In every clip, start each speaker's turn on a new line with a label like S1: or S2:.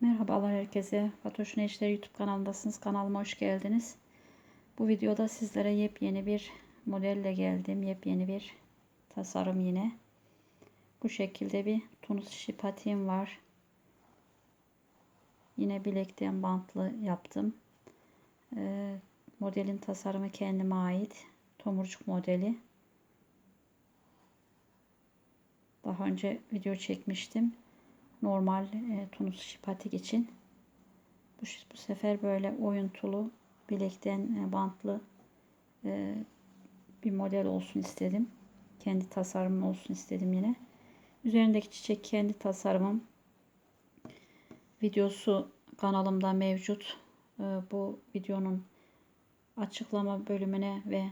S1: Merhabalar herkese. Fatoş'un Eşleri YouTube kanalındasınız. Kanalıma hoş geldiniz. Bu videoda sizlere yepyeni bir modelle geldim. Yepyeni bir tasarım yine. Bu şekilde bir tunus işi patiğim var. Yine bilekten bantlı yaptım. Ee, modelin tasarımı kendime ait. Tomurcuk modeli. Daha önce video çekmiştim normal e, tunus işi patik için. Bu, bu sefer böyle oyuntulu bilekten e, bantlı e, bir model olsun istedim. Kendi tasarımım olsun istedim yine. Üzerindeki çiçek kendi tasarımım. Videosu kanalımda mevcut. E, bu videonun açıklama bölümüne ve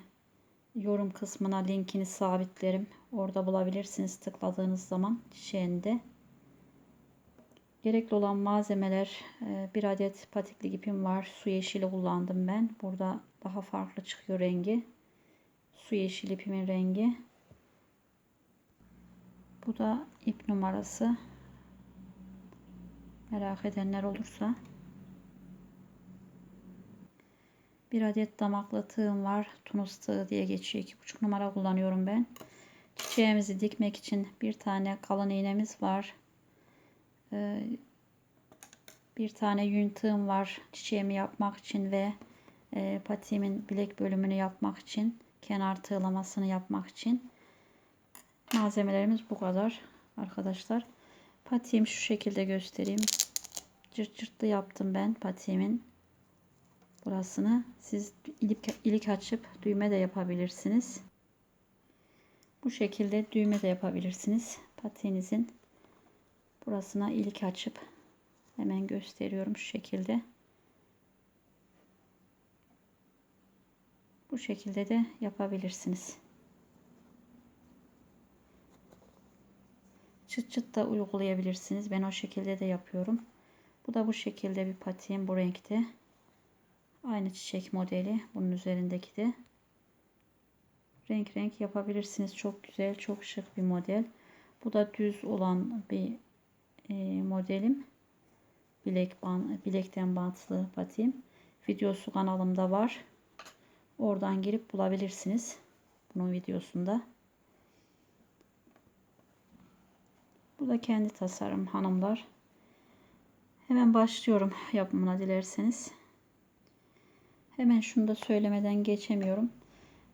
S1: yorum kısmına linkini sabitlerim. Orada bulabilirsiniz tıkladığınız zaman çiçeğinde. Gerekli olan malzemeler e, bir adet patikli ipim var. Su yeşili kullandım ben. Burada daha farklı çıkıyor rengi. Su yeşil ipimin rengi. Bu da ip numarası. Merak edenler olursa. Bir adet damaklı tığım var. Tunus tığı diye geçiyor. 2,5 numara kullanıyorum ben. Çiçeğimizi dikmek için bir tane kalın iğnemiz var. Ee, bir tane yün tığım var çiçeğimi yapmak için ve e, patiğimin bilek bölümünü yapmak için kenar tığlamasını yapmak için. Malzemelerimiz bu kadar arkadaşlar. Patiğimi şu şekilde göstereyim. Cırt cırtlı yaptım ben patiğimin burasını. Siz ilik, ilik açıp düğme de yapabilirsiniz. Bu şekilde düğme de yapabilirsiniz patiğinizin burasına ilik açıp hemen gösteriyorum şu şekilde. Bu şekilde de yapabilirsiniz. Çıt çıt da uygulayabilirsiniz. Ben o şekilde de yapıyorum. Bu da bu şekilde bir patiğim bu renkte. Aynı çiçek modeli. Bunun üzerindeki de. Renk renk yapabilirsiniz. Çok güzel, çok şık bir model. Bu da düz olan bir e, modelim. Bilek ban, bilekten bantlı patiğim. Videosu kanalımda var. Oradan girip bulabilirsiniz. Bunun videosunda. Bu da kendi tasarım hanımlar. Hemen başlıyorum yapımına dilerseniz. Hemen şunu da söylemeden geçemiyorum.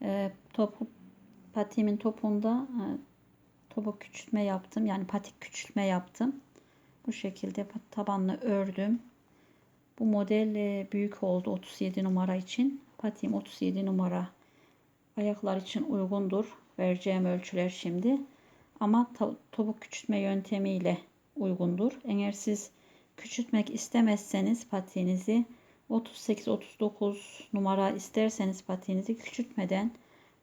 S1: E, topu patiğimin topunda e, topu küçültme yaptım. Yani patik küçültme yaptım. Bu şekilde tabanını ördüm. Bu model e, büyük oldu 37 numara için. Patiğim 37 numara. Ayaklar için uygundur. Vereceğim ölçüler şimdi. Ama topuk küçültme yöntemiyle uygundur. Eğer siz küçültmek istemezseniz patiğinizi 38-39 numara isterseniz patiğinizi küçültmeden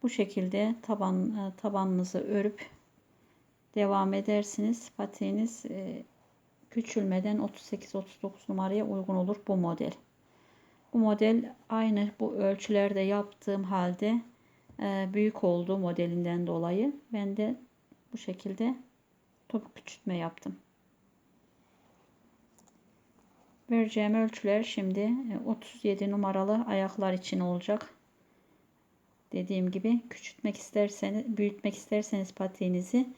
S1: bu şekilde taban e, tabanınızı örüp devam edersiniz. Patiğiniz e, küçülmeden 38-39 numaraya uygun olur bu model. Bu model aynı bu ölçülerde yaptığım halde e, büyük oldu modelinden dolayı. Ben de bu şekilde topuk küçültme yaptım. Vereceğim ölçüler şimdi 37 e, numaralı ayaklar için olacak. Dediğim gibi küçültmek isterseniz, büyütmek isterseniz patiğinizi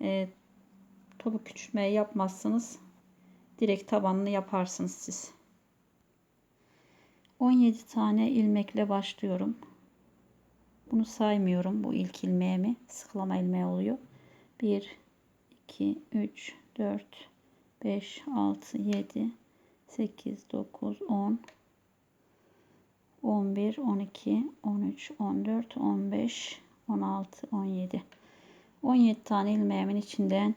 S1: e, topuk küçültmeyi yapmazsınız direkt tabanını yaparsınız siz. 17 tane ilmekle başlıyorum. Bunu saymıyorum. Bu ilk ilmeğimi sıklama ilmeği oluyor. 1 2 3 4 5 6 7 8 9 10 11 12 13 14 15 16 17 17 tane ilmeğimin içinden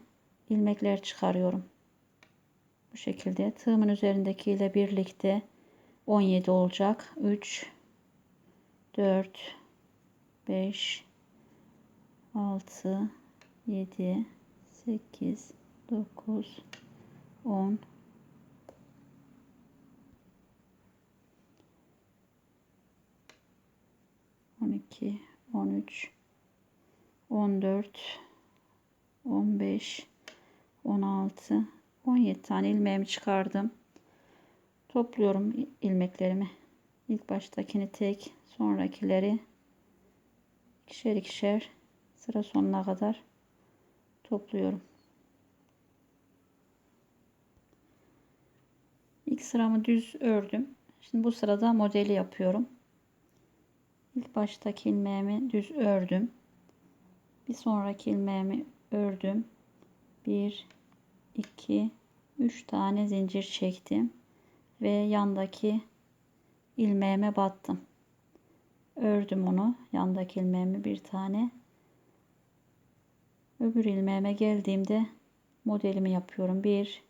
S1: ilmekler çıkarıyorum. Bu şekilde tığımın üzerindeki ile birlikte 17 olacak. 3 4 5 6 7 8 9 10 12 13 14 15 16 17 tane ilmeğimi çıkardım. Topluyorum ilmeklerimi. İlk baştakini tek, sonrakileri ikişer ikişer sıra sonuna kadar topluyorum. İlk sıramı düz ördüm. Şimdi bu sırada modeli yapıyorum. İlk baştaki ilmeğimi düz ördüm. Bir sonraki ilmeğimi ördüm. 1 2 3 tane zincir çektim ve yandaki ilmeğime battım. Ördüm onu. Yandaki ilmeğimi bir tane. Öbür ilmeğime geldiğimde modelimi yapıyorum. 1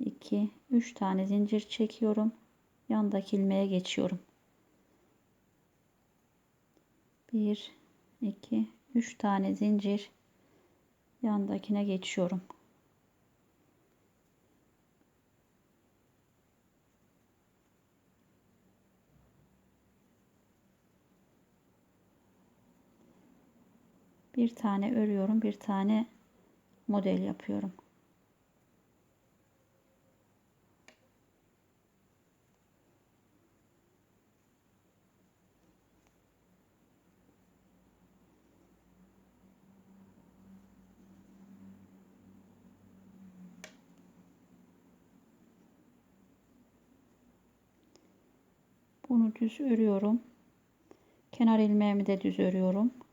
S1: 2 3 tane zincir çekiyorum. Yandaki ilmeğe geçiyorum. 1 2 3 tane zincir yandakine geçiyorum. Bir tane örüyorum, bir tane model yapıyorum. Bunu düz örüyorum. Kenar ilmeğimi de düz örüyorum.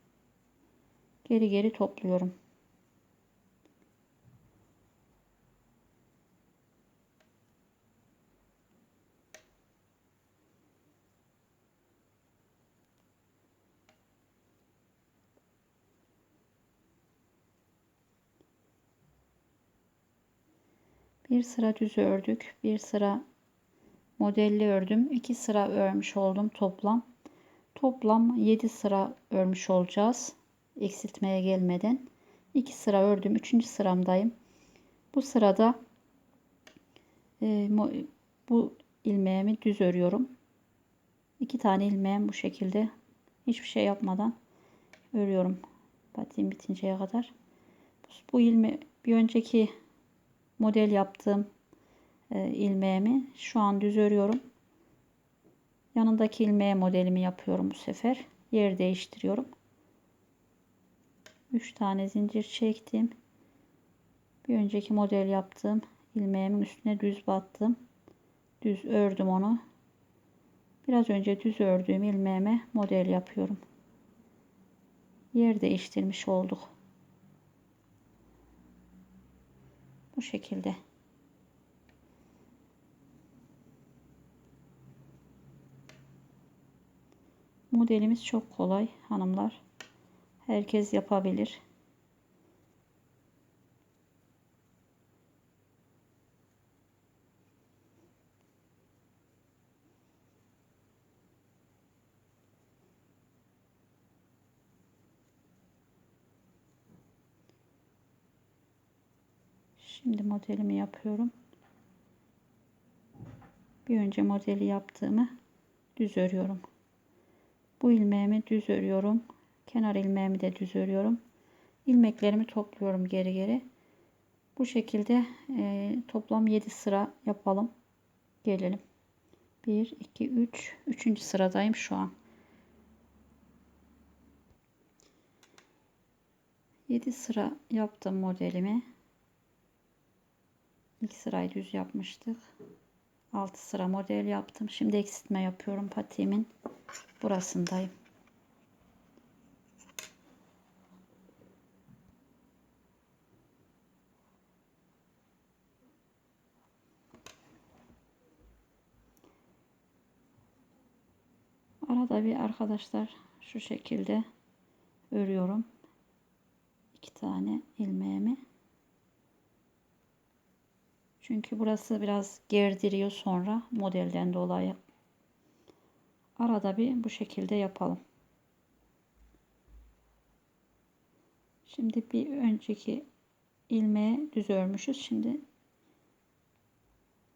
S1: Geri geri topluyorum. Bir sıra düz ördük. Bir sıra modelli ördüm. iki sıra örmüş oldum toplam. Toplam 7 sıra örmüş olacağız. Eksiltmeye gelmeden. 2 sıra ördüm. 3. sıramdayım. Bu sırada e, bu ilmeğimi düz örüyorum. 2 tane ilmeğim bu şekilde hiçbir şey yapmadan örüyorum. Patiğim bitinceye kadar. Bu ilme bir önceki model yaptığım e, ilmeğimi şu an düz örüyorum. Yanındaki ilmeğe modelimi yapıyorum bu sefer. Yer değiştiriyorum. 3 tane zincir çektim. Bir önceki model yaptığım ilmeğimin üstüne düz battım. Düz ördüm onu. Biraz önce düz ördüğüm ilmeğime model yapıyorum. Yer değiştirmiş olduk. Bu şekilde. Modelimiz çok kolay hanımlar. Herkes yapabilir. Şimdi modelimi yapıyorum. Bir önce modeli yaptığımı düz örüyorum. Bu ilmeğimi düz örüyorum. Kenar ilmeğimi de düz örüyorum. İlmeklerimi topluyorum geri geri. Bu şekilde e, toplam 7 sıra yapalım. Gelelim. 1, 2, 3. 3. sıradayım şu an. 7 sıra yaptım modelimi. İlk sırayı düz yapmıştık. 6 sıra model yaptım. Şimdi eksiltme yapıyorum patiğimin burasındayım. Bir arkadaşlar şu şekilde örüyorum. iki tane ilmeğimi. Çünkü burası biraz gerdiriyor sonra modelden dolayı. Arada bir bu şekilde yapalım. Şimdi bir önceki ilmeğe düz örmüşüz. Şimdi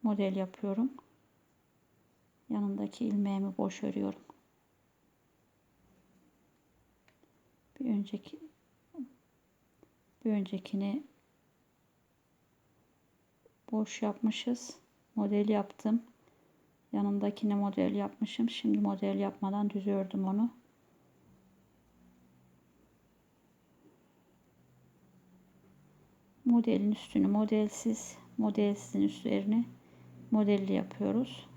S1: model yapıyorum. Yanındaki ilmeğimi boş örüyorum. Bir önceki bir öncekini boş yapmışız. Model yaptım. Yanındakine model yapmışım. Şimdi model yapmadan düz ördüm onu. Modelin üstünü modelsiz, modelsizin üstlerini modelli yapıyoruz.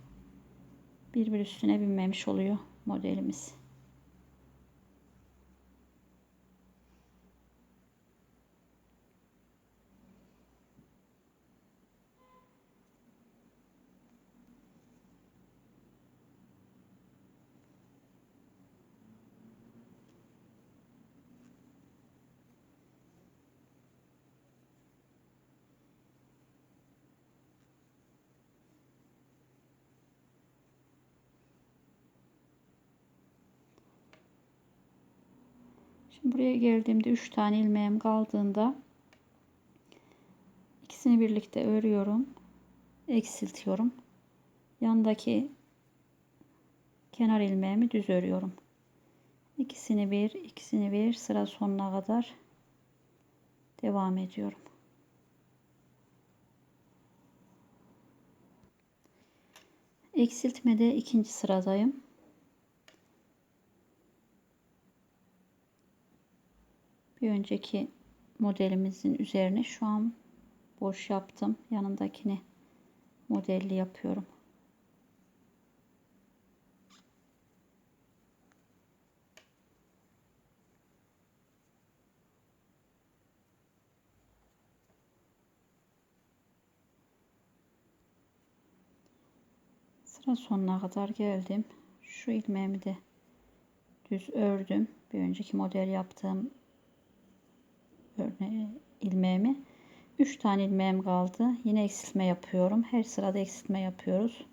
S1: Birbir üstüne binmemiş oluyor modelimiz. Şimdi buraya geldiğimde 3 tane ilmeğim kaldığında ikisini birlikte örüyorum. Eksiltiyorum. Yandaki kenar ilmeğimi düz örüyorum. İkisini bir, ikisini bir sıra sonuna kadar devam ediyorum. Eksiltmede ikinci sıradayım. Bir önceki modelimizin üzerine şu an boş yaptım. Yanındakini modelli yapıyorum. Sıra sonuna kadar geldim. Şu ilmeğimi de düz ördüm. Bir önceki model yaptığım örneği ilmeğimi. 3 tane ilmeğim kaldı. Yine eksiltme yapıyorum. Her sırada eksiltme yapıyoruz.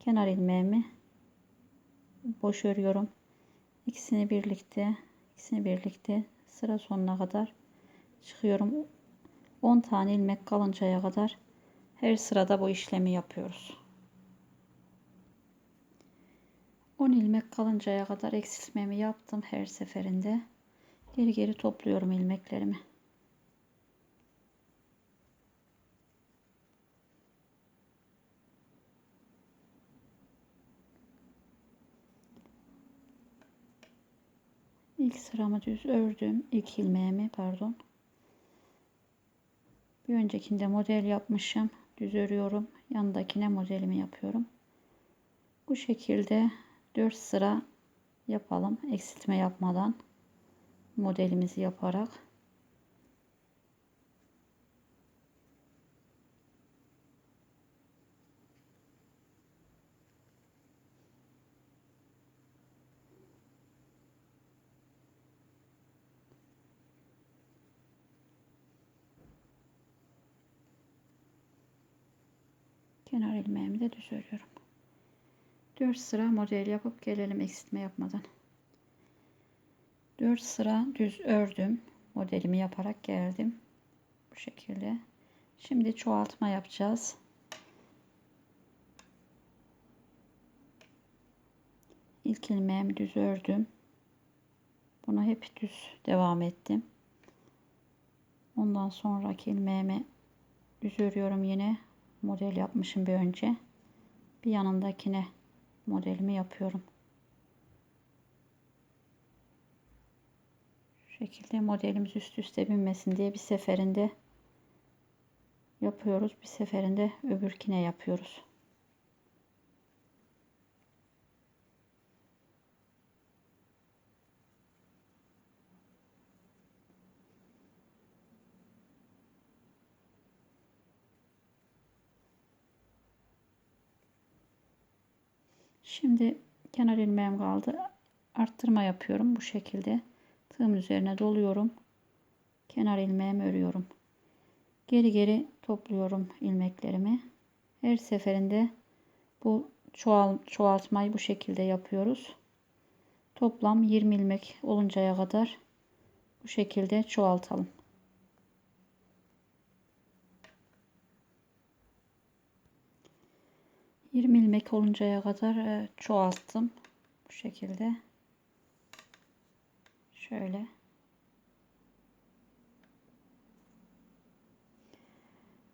S1: Kenar ilmeğimi boş örüyorum. İkisini birlikte, ikisini birlikte sıra sonuna kadar çıkıyorum. 10 tane ilmek kalıncaya kadar her sırada bu işlemi yapıyoruz. 10 ilmek kalıncaya kadar eksiltmemi yaptım her seferinde. Geri geri topluyorum ilmeklerimi. İlk sıramı düz ördüm. İlk ilmeğimi pardon. Bir öncekinde model yapmışım. Düz örüyorum. Yanındakine modelimi yapıyorum. Bu şekilde 4 sıra yapalım. Eksiltme yapmadan modelimizi yaparak kenar ilmeğimi de düz örüyorum. 4 sıra model yapıp gelelim eksiltme yapmadan. 4 sıra düz ördüm. Modelimi yaparak geldim. Bu şekilde. Şimdi çoğaltma yapacağız. İlk ilmeğimi düz ördüm. Bunu hep düz devam ettim. Ondan sonraki ilmeğimi düz örüyorum yine. Model yapmışım bir önce. Bir yanındakine modelimi yapıyorum. Şekilde modelimiz üst üste binmesin diye bir seferinde yapıyoruz. Bir seferinde öbürkine yapıyoruz. Şimdi kenar ilmeğim kaldı. Arttırma yapıyorum bu şekilde. Tığımın üzerine doluyorum. Kenar ilmeğimi örüyorum. Geri geri topluyorum ilmeklerimi. Her seferinde bu çoğal, çoğaltmayı bu şekilde yapıyoruz. Toplam 20 ilmek oluncaya kadar bu şekilde çoğaltalım. Yirmi ilmek oluncaya kadar e, çoğalttım. Bu şekilde. Şöyle.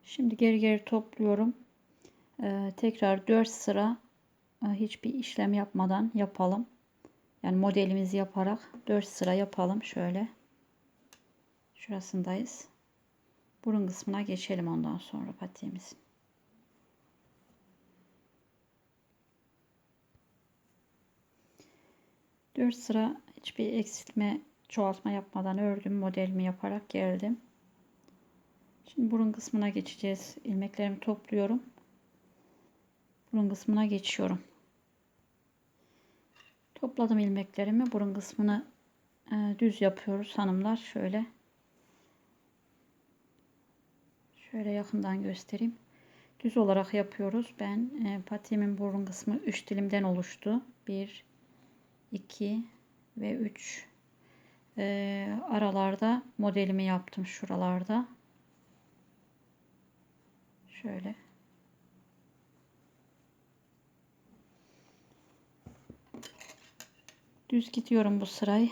S1: Şimdi geri geri topluyorum. Ee, tekrar 4 sıra e, hiçbir işlem yapmadan yapalım. Yani modelimizi yaparak 4 sıra yapalım şöyle. Şurasındayız. Burun kısmına geçelim ondan sonra patiğimizin. Dört sıra hiçbir eksiltme çoğaltma yapmadan ördüm modelimi yaparak geldim. Şimdi burun kısmına geçeceğiz. İlmeklerimi topluyorum. Burun kısmına geçiyorum. Topladım ilmeklerimi. Burun kısmını e, düz yapıyoruz hanımlar. Şöyle. Şöyle yakından göstereyim. Düz olarak yapıyoruz. Ben e, patiğimin burun kısmı 3 dilimden oluştu. 1 2 ve 3 e, aralarda modelimi yaptım şuralarda. Şöyle. Düz gidiyorum bu sırayı.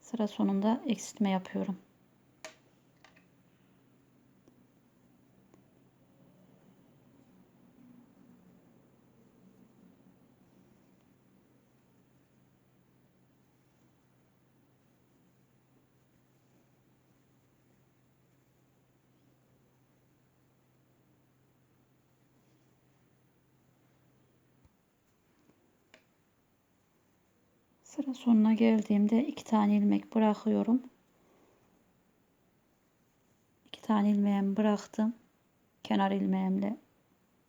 S1: Sıra sonunda eksiltme yapıyorum. Sıra sonuna geldiğimde iki tane ilmek bırakıyorum. İki tane ilmeğimi bıraktım. Kenar ilmeğimle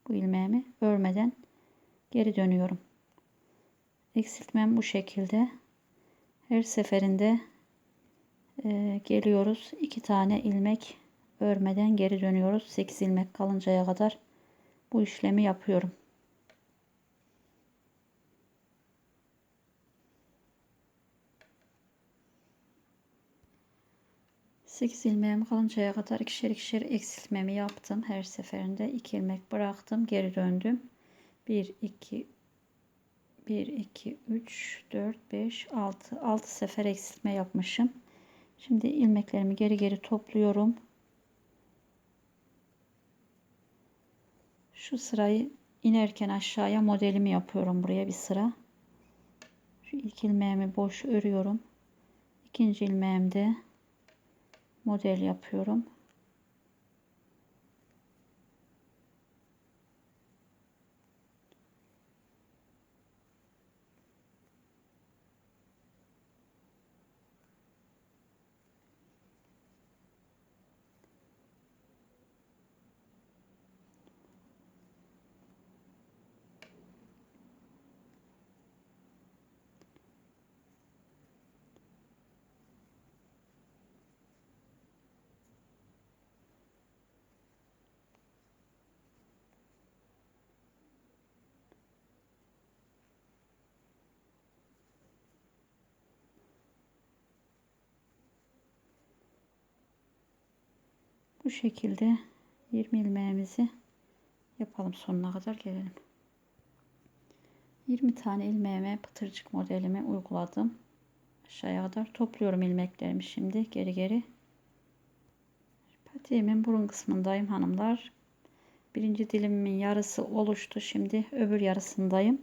S1: bu ilmeğimi örmeden geri dönüyorum. Eksiltmem bu şekilde. Her seferinde e, geliyoruz. iki tane ilmek örmeden geri dönüyoruz. 8 ilmek kalıncaya kadar bu işlemi yapıyorum. 8 ilmeğim kalıncaya kadar ikişer ikişer eksiltmemi yaptım. Her seferinde 2 ilmek bıraktım. Geri döndüm. 1, 2, 1, 2, 3, 4, 5, 6. 6 sefer eksiltme yapmışım. Şimdi ilmeklerimi geri geri topluyorum. Şu sırayı inerken aşağıya modelimi yapıyorum buraya bir sıra. Şu ilk ilmeğimi boş örüyorum. İkinci ilmeğimde model yapıyorum. Bu şekilde 20 ilmeğimizi yapalım sonuna kadar gelelim. 20 tane ilmeğime pıtırcık modelimi uyguladım. Aşağıya kadar topluyorum ilmeklerimi şimdi geri geri. Patiğimin burun kısmındayım hanımlar. Birinci dilimimin yarısı oluştu. Şimdi öbür yarısındayım.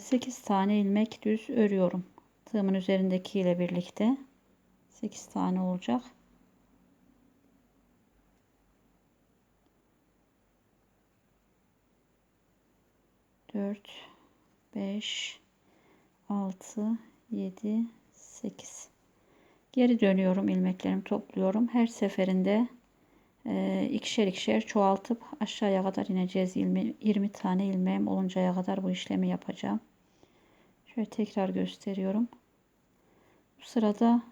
S1: 8 ee, tane ilmek düz örüyorum. Tığımın üzerindeki ile birlikte 8 tane olacak. 4 5 6 7 8 geri dönüyorum ilmeklerimi topluyorum. Her seferinde e, ikişer ikişer çoğaltıp aşağıya kadar ineceğiz 20, 20 tane ilmeğim oluncaya kadar bu işlemi yapacağım. Şöyle tekrar gösteriyorum. Bu sırada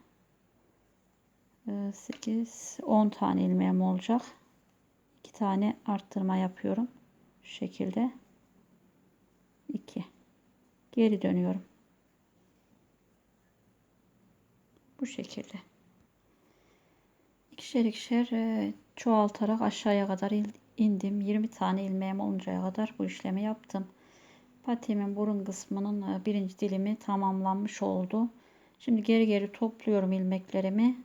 S1: e, 8 10 tane ilmeğim olacak. 2 tane arttırma yapıyorum şu şekilde 2 geri dönüyorum. Bu şekilde. İkişer ikişer e, çoğaltarak aşağıya kadar indim. 20 tane ilmeğim oluncaya kadar bu işlemi yaptım. Patiğimin burun kısmının e, birinci dilimi tamamlanmış oldu. Şimdi geri geri topluyorum ilmeklerimi.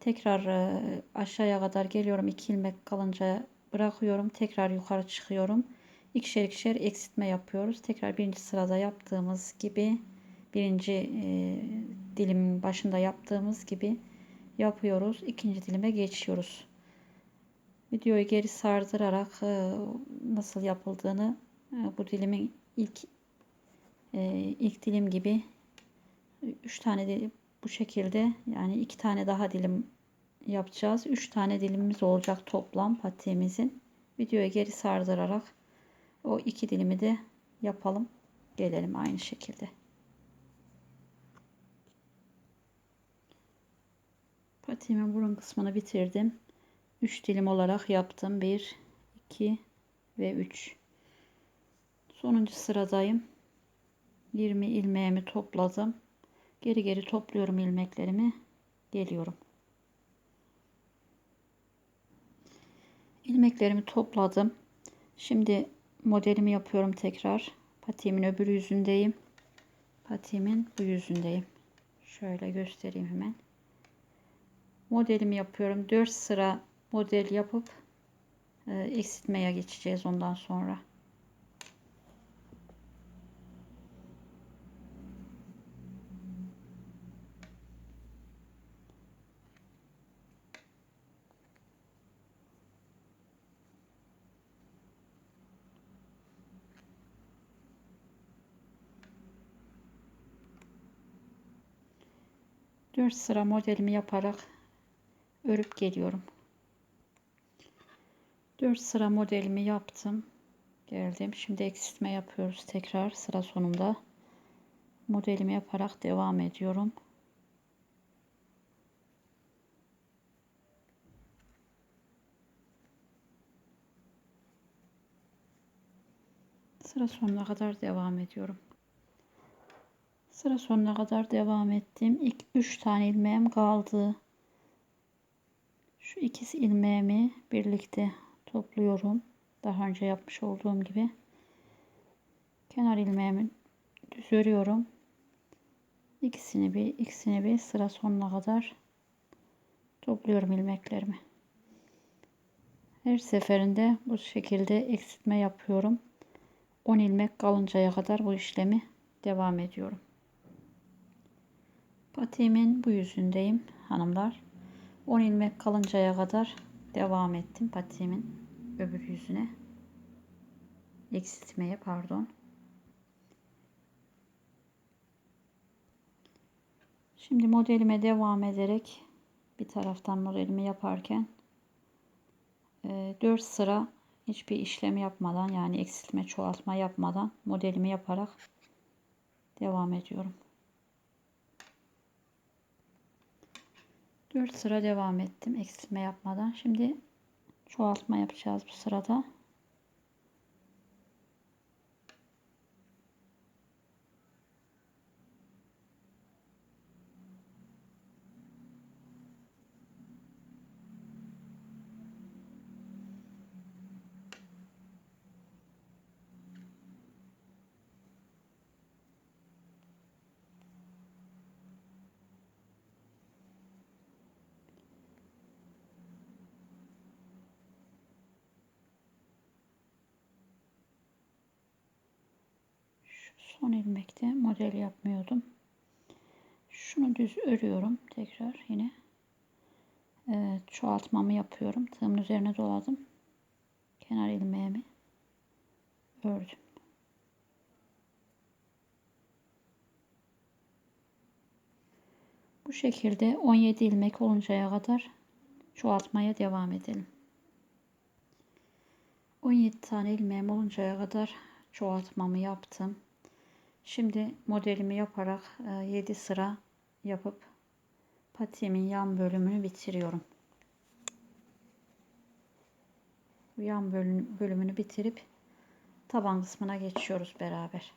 S1: Tekrar e, aşağıya kadar geliyorum. 2 ilmek kalınca bırakıyorum. Tekrar yukarı çıkıyorum. İkişer ikişer eksiltme yapıyoruz. Tekrar birinci sırada yaptığımız gibi birinci e, dilimin başında yaptığımız gibi yapıyoruz. İkinci dilime geçiyoruz. Videoyu geri sardırarak e, nasıl yapıldığını e, bu dilimin ilk e, ilk dilim gibi 3 tane dilim bu şekilde yani iki tane daha dilim yapacağız. 3 tane dilimimiz olacak toplam patiğimizin. Videoyu geri sardırarak o iki dilimi de yapalım. Gelelim aynı şekilde. Patiğimin burun kısmını bitirdim. 3 dilim olarak yaptım. 1, 2 ve 3. Sonuncu sıradayım. 20 ilmeğimi topladım. Geri geri topluyorum ilmeklerimi. Geliyorum. ilmeklerimi topladım. Şimdi modelimi yapıyorum tekrar. Patiğimin öbür yüzündeyim. Patiğimin bu yüzündeyim. Şöyle göstereyim hemen. Modelimi yapıyorum. 4 sıra model yapıp e, eksiltmeye geçeceğiz ondan sonra. Dört sıra modelimi yaparak örüp geliyorum. 4 sıra modelimi yaptım. Geldim. Şimdi eksiltme yapıyoruz tekrar sıra sonunda. Modelimi yaparak devam ediyorum. Sıra sonuna kadar devam ediyorum. Sıra sonuna kadar devam ettim. İlk 3 tane ilmeğim kaldı. Şu ikisi ilmeğimi birlikte topluyorum. Daha önce yapmış olduğum gibi. Kenar ilmeğimi düz örüyorum. İkisini bir, ikisini bir sıra sonuna kadar topluyorum ilmeklerimi. Her seferinde bu şekilde eksiltme yapıyorum. 10 ilmek kalıncaya kadar bu işlemi devam ediyorum. Patiğimin bu yüzündeyim hanımlar. 10 ilmek kalıncaya kadar devam ettim patiğimin öbür yüzüne. Eksiltmeye pardon. Şimdi modelime devam ederek bir taraftan modelimi yaparken 4 e, sıra hiçbir işlem yapmadan yani eksiltme çoğaltma yapmadan modelimi yaparak devam ediyorum. 4 sıra devam ettim eksiltme yapmadan. Şimdi çoğaltma yapacağız bu sırada. Son ilmekte model yapmıyordum. Şunu düz örüyorum tekrar yine. Evet, çoğaltmamı yapıyorum. Tığımın üzerine doladım. Kenar ilmeğimi ördüm. Bu şekilde 17 ilmek oluncaya kadar çoğaltmaya devam edelim. 17 tane ilmeğim oluncaya kadar çoğaltmamı yaptım. Şimdi modelimi yaparak 7 e, sıra yapıp patiğimin yan bölümünü bitiriyorum. Yan bölümünü bitirip taban kısmına geçiyoruz beraber.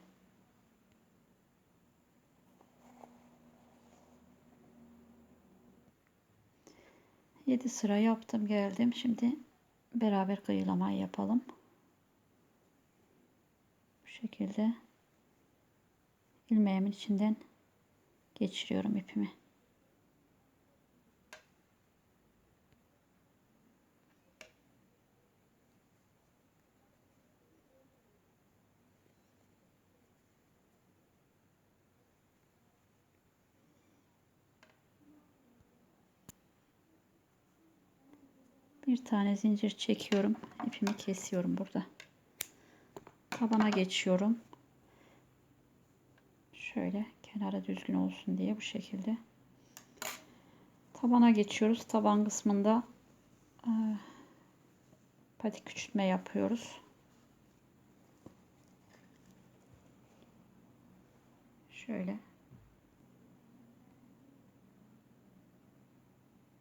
S1: Yedi sıra yaptım geldim. Şimdi beraber kıyılamayı yapalım. Bu şekilde ilmeğimin içinden geçiriyorum ipimi. bir tane zincir çekiyorum. İpimi kesiyorum burada. Tabana geçiyorum. Şöyle kenara düzgün olsun diye bu şekilde. Tabana geçiyoruz. Taban kısmında e, patik küçültme yapıyoruz. Şöyle